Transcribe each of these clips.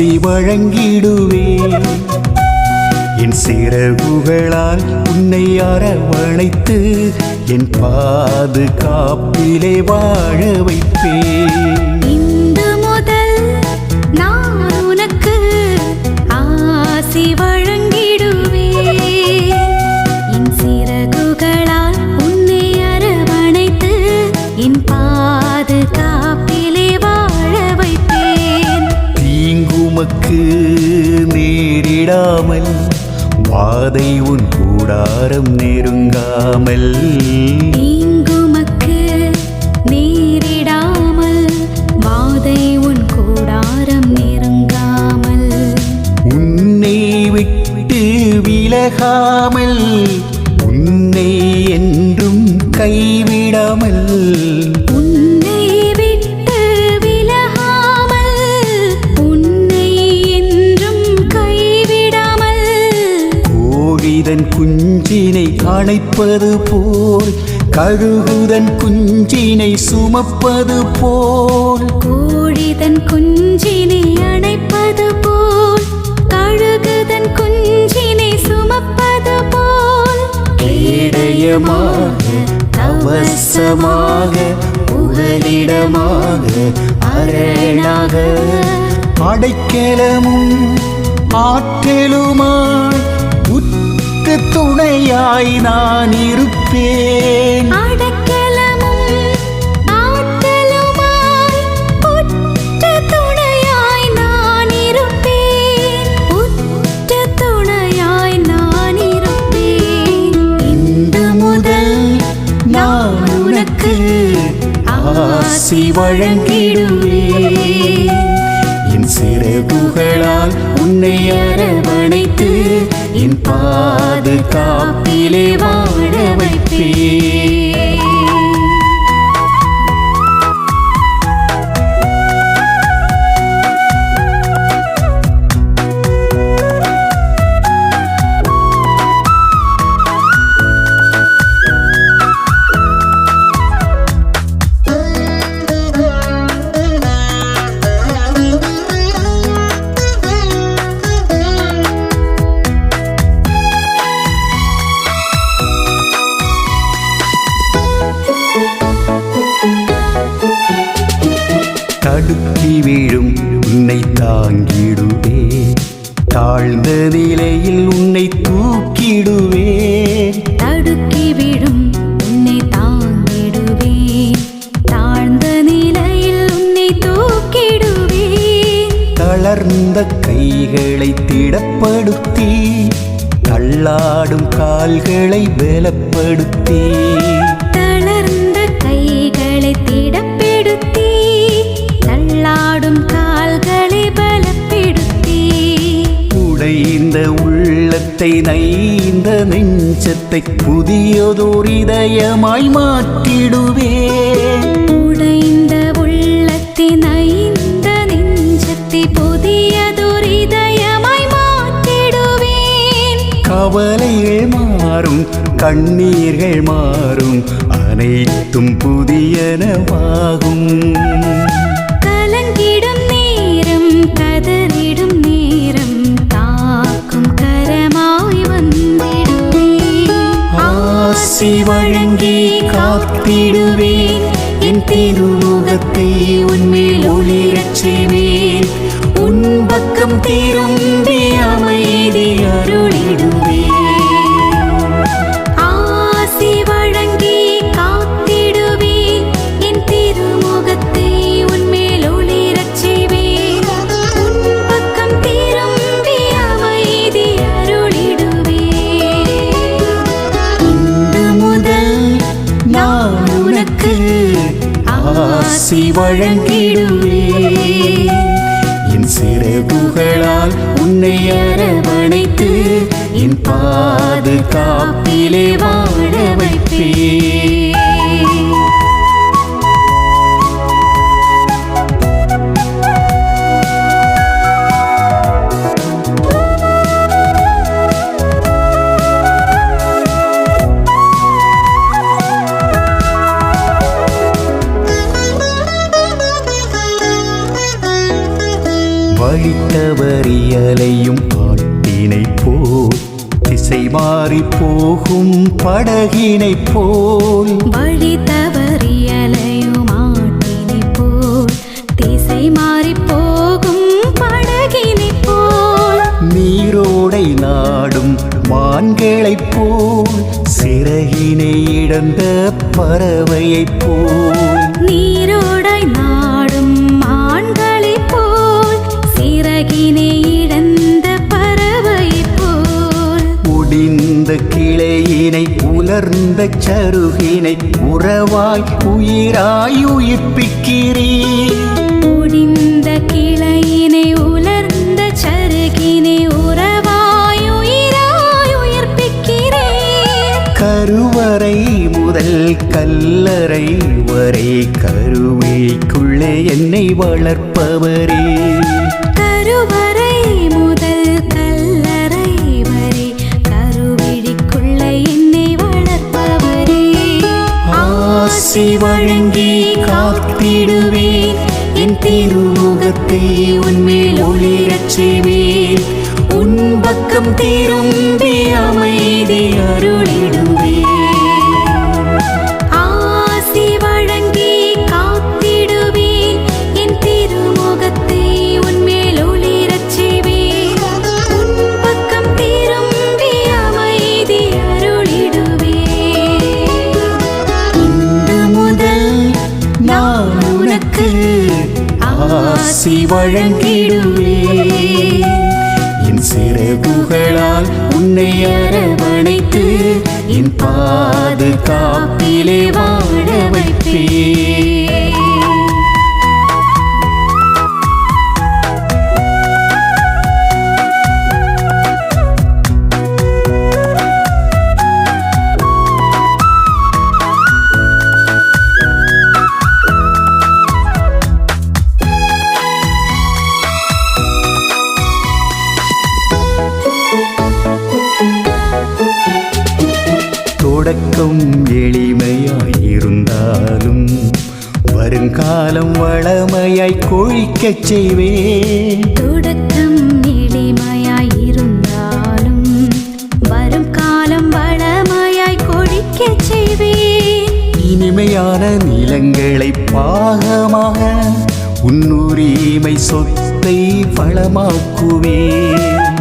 உனக்கு ஆசி வழங்கிடுவேன் என் சிறகுகளால் உன்னை அரவணைத்து என் பாதுகாப்பிலே வாழ வைப்பேன் இன்று முதல் நான் உனக்கு ஆசி வழ தீங்குமக்கு நேரிடாமல் வாதை உன் கூடாரம் நெருங்காமல். தீங்குமக்கு நேரிடாமல் வாதை உன் கூடாரம் நெருங்காமல். உன்னை விட்டு விலகாமல் உன்னை என்றும் கைவிடாமல். அணைப்பது போல் கழுகுதன் குஞ்சினை சுமப்பது போல். கோழிதன் குஞ்சினை அணைப்பது போல் கழுகுதன் குஞ்சினை சுமப்பது போல். கேடயமாக கவசமாக புகலிடமாக அரணாக அடைக்கலமும் ஆற்றலுமாய் துணையாய் நான் இருப்பேன். அடக்கலமும் ஆற்றலுமாய் உற்ற ஆசி என் உன்னை அரவணைத்து என் பாதுகாப்பிலே வாழ வைப்பே தாங்கிடுவே தாழ்ந்த நிலையில் உன்னை தூக்கிடுவே தடுக்கி விடும் உன்னை தாங்கிடுவேன் தாழ்ந்த நிலையில் உன்னை தூக்கிடுவேன் தளர்ந்த கைகளை திடப்படுத்தி தள்ளாடும் கால்களை பலப்படுத்தி. தளர்ந்த கைகளை திடப்படுத்தி தள்ளாடும் உடைந்த உள்ளத்தை நைந்த நெஞ்சத்தை புதியதோர் இதயமாய் மாற்றிடுவே. உடைந்த உள்ளத்தின் ஐந்த நெஞ்சத்தை புதியதொரு இதயமாய் மாற்றிடுவேன். கவலைகள் மாறும் கண்ணீர்கள் மாறும் அனைத்தும் புதியனவாகும். ஆசி வழங்கி காத்திடுவேன். என் திருமுகத்தை உன்மேல் ஒளிரச் செய்வேன். வழங்கிடுவே. என் சிறு புகழால் உன்னை அரவணைத்து என் பாதுகாப்பிலே வாழ வைப்பே வழித்தவறியலையும் ஆட்டினை போல் திசை மாறி போகும் படகினை போல். வழி தவறியலையும் ஆட்டினை போல். திசை மாறி போகும் படகினை போல். நீரோடை நாடும் மான்களைப் போல். சிறகினை இழந்த பறவையைப் போல். உலர்ந்த சருகினை உறவாய் உயிராய் உயிர்ப்பிக்கிறீர். முடிந்த கிளையினை உலர்ந்த சருகினை உறவாய் உயிராய் உயிர்ப்பிக்கிறேன் கருவறை முதல் கல்லறை வரை கருவிக்குள்ளே என்னை வளர்ப்பவரே. ஆசி வழங்கி காத்திடுவேன். என் திருமுகத்தை உன்மேல் ஒளிரச் செய்வேன். உன் பக்கம் திரும்பி அமைதி ஆசி வழங்கிடுவேன் என் சிறகுகளால் உன்னை அரவணைத்து என் பாதுகாப்பிலே வாழ வைப்பேன். கொழிக்கச் செய்வேன். தொடக்கம் எளிமையாயிருந்தாலும் வரும் காலம் வளமையாய் கொழிக்கச் செய்வேன் இனிமையான நிலங்களை பாகமாக உன்னுரிமை சொத்தை வளமாக்குவேன்.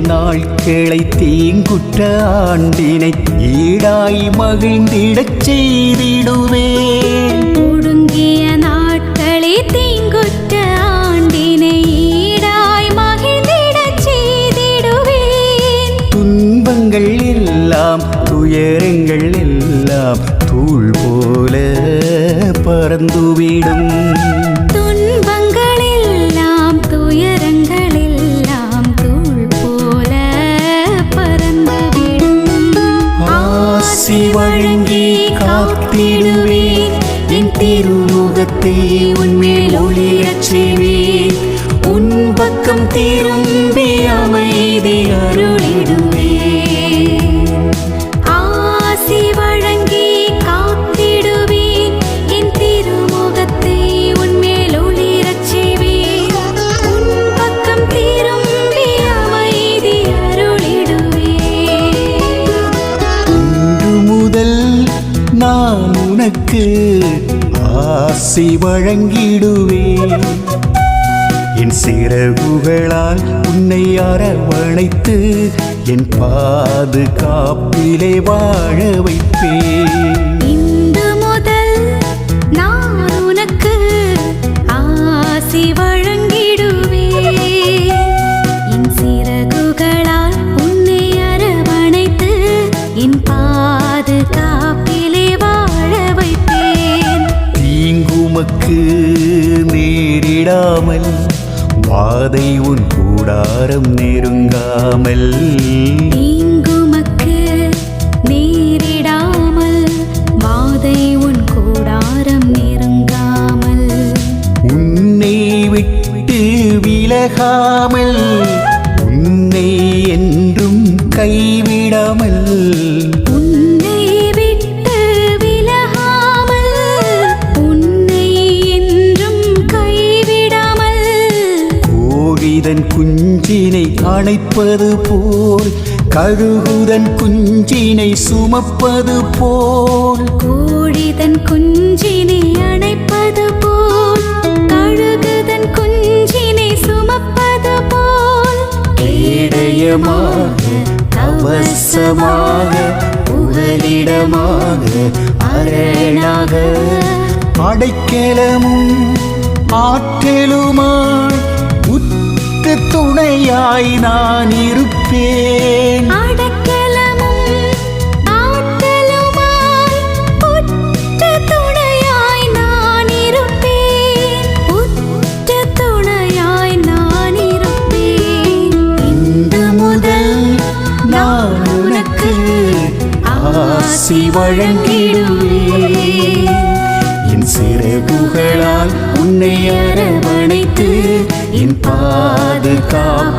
ஒடுங்கிய நாட்களை தீங்குற்ற ஆண்டினை ஈடாய் மகிழ்ந்திடச் செய்திடுவேன் ஒடுங்கிய நாட்களே தீங்குற்ற ஆண்டினை ஈடாய் மகிழ்ந்திடச் செய்திடுவேன். துன்பங்கள் எல்லாம் துயரங்கள் எல்லாம் தூள் போல பறந்துவிடும். காத்திடுவே என் திருமுகத்தை உன்மேல் ஒளிரச் செய்வேன். உன் பக்கம் திரும்பி நான் உனக்கு ஆசி வழங்கிடுவேன். என் சிறகுகளால் உன்னை அரவணைத்து என் பாதுகாப்பிலே வாழ வைப்பேன். கூடாரம் நெருங்காமல். தீங்குமக்கு நேரிடாமல் வாதை உன் கூடாரம் நெருங்காமல். உன்னை விட்டு விலகாமல் நெஞ்சினை அணைப்பது போல் கழுகுதன் குஞ்சினை சுமப்பது போல். கோழிதன் குஞ்சினை அணைப்பது போல் கழுகுதன் குஞ்சினை சுமப்பது போல். கேடயமாக கவசமாக புகலிடமாக அரணாக அடைக்கலமும் ஆற்றலுமாய் உனக்கு துணையாய் நான் இருப்பேன். உற்ற துணையாய் நான் இருப்பேன் ஆசி என் உன்னை அரவணைத்து என் பாதுகாப்பிலே வாழ